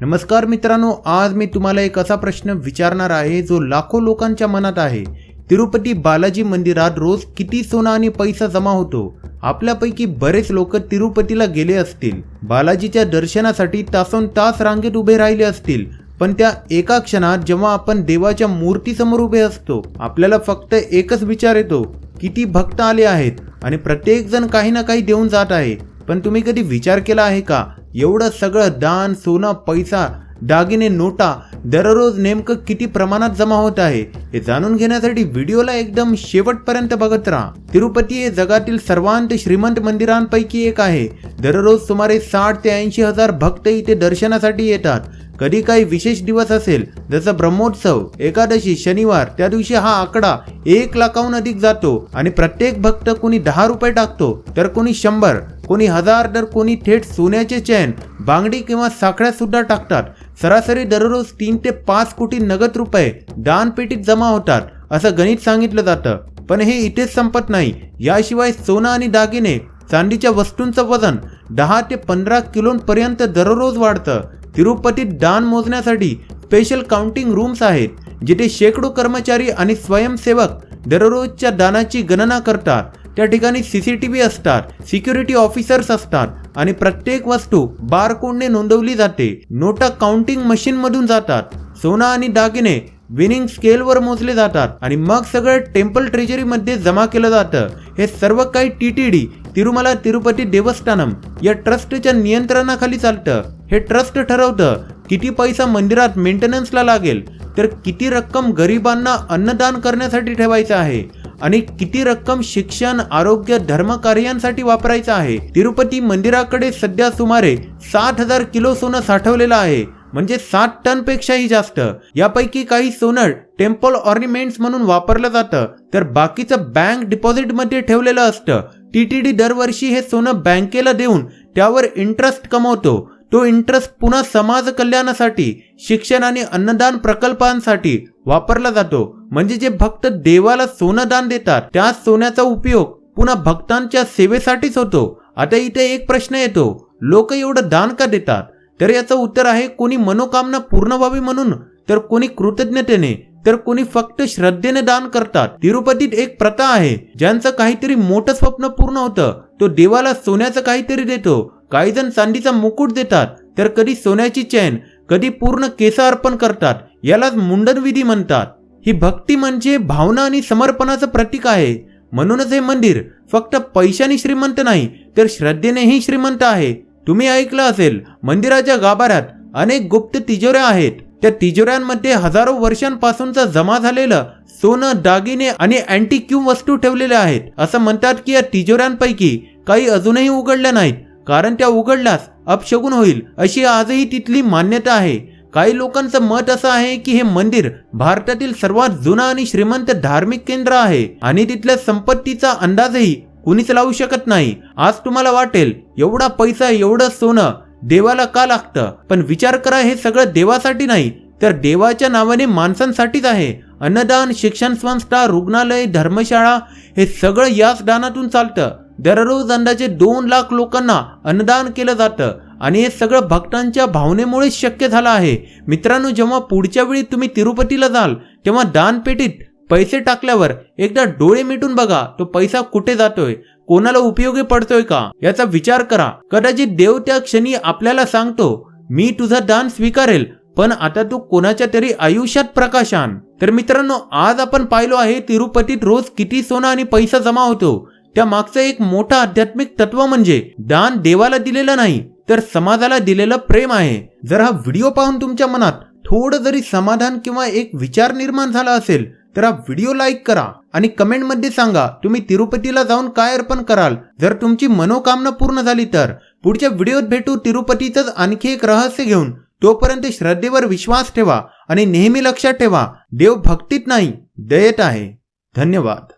नमस्कार मित्रांनो आज मी तुम्हाला एक असा प्रश्न विचारणार आहे जो लाखो लोकांच्या मनात आहे. तिरुपती बालाजी मंदिरात रोज किती सोना आणि पैसा जमा होतो? आपल्यापैकी बरेच लोक तिरुपतीला गेले असतील. बालाजीच्या दर्शनासाठी तासोन तास रांगेत उभे राहिले असतील. पण त्या एका क्षणात जेव्हा आपण देवाच्या मूर्तीसमोर उभे असतो आपल्याला फक्त एकच विचार येतो किती भक्त आले आहेत? आणि प्रत्येक जण काही ना काही देऊन जात आहे. पण तुम्ही कधी विचार केला आहे का? एवढं सगळं दान सोनं पैसा दागिने नोटा दररोज नेमकं किती प्रमाणात जमा होत आहे हे जाणून घेण्यासाठी व्हिडिओला एकदम शेवटपर्यंत बघत राहा. तिरुपती हे जगातील सर्वांत श्रीमंत मंदिरांपैकी एक आहे. दररोज सुमारे साठ ते ऐंशी हजार भक्त इथे दर्शनासाठी येतात. कधी काही विशेष दिवस असेल जसं ब्रह्मोत्सव एकादशी शनिवार त्या दिवशी हा आकडा एक लाखाहून अधिक जातो आणि प्रत्येक भक्त कोणी दहा रुपये टाकतो तर कोणी शंभर. कोणी हजार तर कोणी थेट सोन्याचे चैन बांगडी किंवा साखळ्या सुद्धा टाकतात. सरासरी दररोज तीन ते पाच कोटी नगद रुपये दानपेटीत जमा होतात असं गणित सांगितलं जातं. पण हे इथेच संपत नाही. याशिवाय सोनं आणि दागिने चांदीच्या वस्तूंचं वजन दहा ते पंधरा किलोपर्यंत दररोज वाढतं. तिरुपतीत दान मोजण्यासाठी स्पेशल काउंटिंग रूम्स आहेत जिथे शेकडो कर्मचारी आणि स्वयंसेवक दररोजच्या दानाची गणना करतात. त्या ठिकाणी सी सी टी व्ही असतात सिक्युरिटी ऑफिसर्स असतात आणि प्रत्येक वस्तू बारकोडने नोंदवली जाते. नोटा काउंटिंग मशीन मधून जातात. सोना आणि दागिने विनिंग स्केलवर मोजले जातात आणि मग सगळं टेम्पल ट्रेजरीमध्ये जमा केलं जातं. हे सर्व काही T T D Tirumala Tirupati Devasthanam या ट्रस्टच्या नियंत्रणाखाली चालतं. हे ट्रस्ट ठरवतं किती पैसा मंदिरात मेंटेनन्सला लागेल तर किती रक्कम गरिबांना अन्नदान करण्यासाठी ठेवायचं आहे. आणि किती रक्कम शिक्षण आरोग्य धर्मकार्यांसाठी वापरायचं आहे? तिरुपती मंदिराकडे सध्या सुमारे साठ हजार किलो सोनं साठवलेलं आहे. म्हणजे सात टन पेक्षाही जास्त. यापैकी काही सोनं टेम्पल ऑर्निमेंट्स म्हणून वापरलं जातं. तर बाकीचं बँक डिपॉझिटमध्ये ठेवलेलं असतं. टीटीडी दरवर्षी हे सोनं बँकेला देऊन त्यावर इंटरेस्ट कमवतो. तो इंटरेस्ट पुन्हा समाज कल्याणासाठी शिक्षण आणि अन्नदान प्रकल्पांसाठी वापरला जातो. म्हणजे जे भक्त देवाला सोनं दान देतात त्या सोन्याचा उपयोग पुन्हा भक्तांच्या सेवेसाठीच होतो. आता इथे एक प्रश्न येतो. लोक एवढं दान का देतात? तर याचं उत्तर आहे कोणी मनोकामना पूर्ण व्हावी म्हणून तर कोणी कृतज्ञतेने तर कोणी फक्त श्रद्धेने दान करतात. तिरुपतीत एक प्रथा आहे ज्यांचं काहीतरी मोठं स्वप्न पूर्ण होतं. तो देवाला सोन्याचं काहीतरी देतो. काही जण चांदीचा मुकुट देतात तर कधी सोन्याची चैन कधी पूर्ण केस अर्पण करतात यालाच मुंडन विधी म्हणतात. ही भक्ती म्हणजे भावना आणि समर्पणाचं प्रतीक आहे. म्हणूनच हे मंदिर फक्त पैशाने श्रीमंत नाही तर श्रद्धेनेही श्रीमंत आहे. तुम्ही ऐकलं असेल मंदिराच्या गाभाऱ्यात अनेक गुप्त तिजोऱ्या आहेत. त्या तिजोऱ्यांमध्ये हजारो वर्षांपासूनचं जमा झालेलं सोनं दागिने आणि अँटिक्यू वस्तू ठेवलेल्या आहेत. असं म्हणतात की या तिजोऱ्यांपैकी काही अजूनही उघडल्या नाहीत. कारण त्या उघडल्यास अपशगुन होईल अशी आजही तिथली मान्यता आहे. काही लोकांचं मत असं आहे की हे मंदिर भारतातील सर्वात जुना आणि श्रीमंत धार्मिक केंद्र आहे आणि तिथल्या संपत्तीचा अंदाजही कुणीच लावू शकत नाही. आज तुम्हाला वाटेल एवढा पैसा एवढं सोनं देवाला का लागतं? पण विचार करा हे सगळं देवासाठी नाही तर देवाच्या नावाने माणसांसाठीच आहे. अन्नदान शिक्षण संस्था रुग्णालय धर्मशाळा हे सगळं याच दानातून चालतं. दररोज अंदाजे दोन लाख लोकांना अन्नदान केलं जातं. आणि हे सगळं भक्तांच्या भावनेमुळेच शक्य झालं आहे. मित्रांनो जेव्हा पुढच्या वेळी तुम्ही तिरुपतीला जाल तेव्हा दानपेटीत पैसे टाकल्यावर एकदा डोळे मिटून बघा तो पैसा कुठे जातोय? कोणाला उपयोगी पडतोय का? याचा विचार करा. कदाचित देव त्या क्षणी आपल्याला सांगतो मी तुझं दान स्वीकारेल पण आता तू कोणाच्या तरी आयुष्यात प्रकाशान. तर मित्रांनो आज आपण पाहिलो आहे तिरुपतीत रोज किती सोनं आणि पैसा जमा होतो. त्या मागचं एक मोठं आध्यात्मिक तत्व म्हणजे दान देवाला दिलेलं नाही तर समाजाला दिलेलं प्रेम आहे. जर हा व्हिडिओ पाहून तुमच्या मनात थोडं जरी समाधान किंवा एक विचार निर्माण झाला असेल तर हा व्हिडिओ लाईक करा आणि कमेंटमध्ये सांगा तुम्ही तिरुपतीला जाऊन काय अर्पण कराल? जर तुमची मनोकामना पूर्ण झाली तर पुढच्या व्हिडिओत भेटू तिरुपतीचंच आणखी एक रहस्य घेऊन. तोपर्यंत श्रद्धेवर विश्वास ठेवा आणि नेहमी लक्षात ठेवा देव भक्तीत नाही दयेत आहे. धन्यवाद.